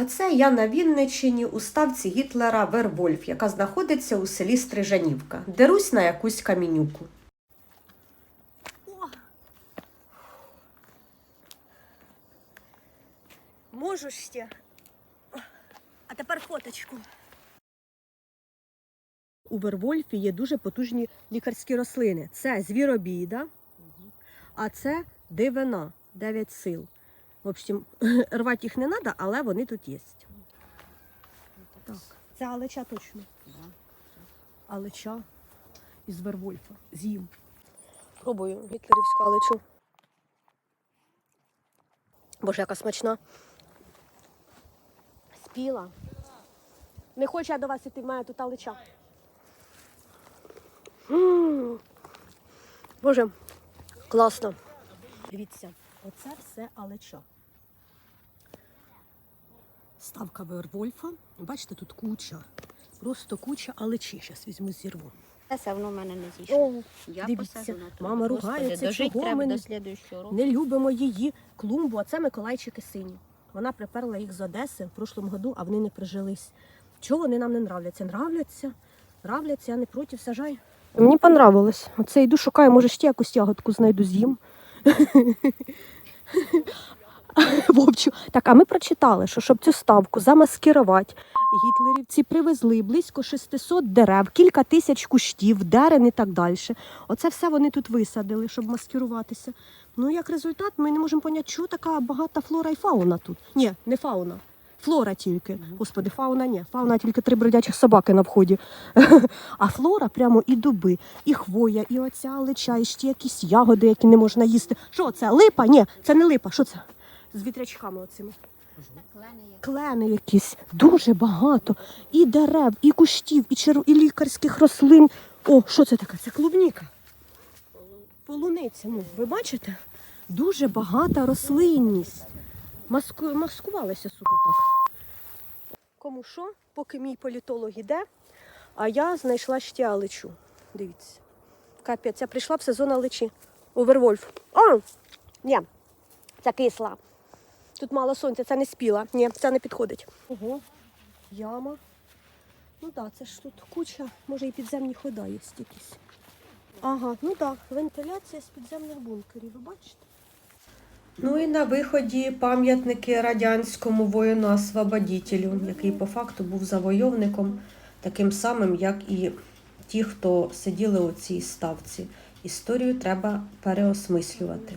А це я на Вінниччині у ставці Гітлера Вервольф, яка знаходиться у селі Стрижанівка. Дерусь на якусь камінюку. Можу ще. А тепер фоточку. У Вервольфі є дуже потужні лікарські рослини. Це звіробіда, а це дивина, дев'ять сил. В общем, рвати їх не треба, але вони тут є. Так, це алеча точно. Алеча із Вервольфа. З'їм. Пробую гітлерівську алечу. Боже, яка смачна. Спіла. Не хочу я до вас іти, в мене тут алеча. М. Боже, класно. Дивіться, оце все алеча. Ставка Вервольфа. Бачите, тут куча. Просто куча алечі. Зараз візьму зірву. Це все воно в мене не зійшло. Я дивіться, посаджу на ту. мама ругається, чого треба ми до слідуючого року. не любимо її клумбу, а це Миколайчики сині. Вона приперла їх з Одеси в прошлому году, а вони не прижились. Чого вони нам не нравляться? Нравляться, нравляться, я не проти, сажай. Мені понравилось. Оце йду, шукаю, може ще якусь ягодку знайду з'їм. Вовчу. Так, а ми прочитали, що щоб цю ставку замаскирувати, гітлерівці привезли близько 600 дерев, кілька тисяч кущів, дерен і так далі. Оце все вони тут висадили, щоб маскируватися. Ну, як результат, ми не можемо поняти, що така багата флора і фауна тут. Ні, не фауна. Флора тільки. Господи, фауна ні. Фауна тільки три бродячих собаки на вході. А флора прямо і дуби, і хвоя, і оця лича, і ще якісь ягоди, які не можна їсти. Що це? Липа? Ні, це не липа. Що це? З вітрячками оцими. Клени якісь. Дуже багато. І дерев, і кущів, і, черв... і лікарських рослин. О, що це таке? Це клубніка. Полуниця. Ну, ви бачите? Дуже багата рослинність. Маску... Маскувалася, сука, так. Кому що, поки мій політолог іде, а я знайшла ще алечу. Дивіться. Капець, я прийшла в сезон алечі. У Вервольф. А! Ні, це кисла. Тут мало сонця, це не спіла. Ні, це не підходить. Ого, яма. Ну так, це ж тут куча, може і підземні хода є якісь. Ага, ну так, вентиляція з підземних бункерів, ви бачите? Ну і на виході пам'ятники радянському воїну-освободітелю, який по факту був завойовником, таким самим, як і ті, хто сиділи у цій ставці. Історію треба переосмислювати.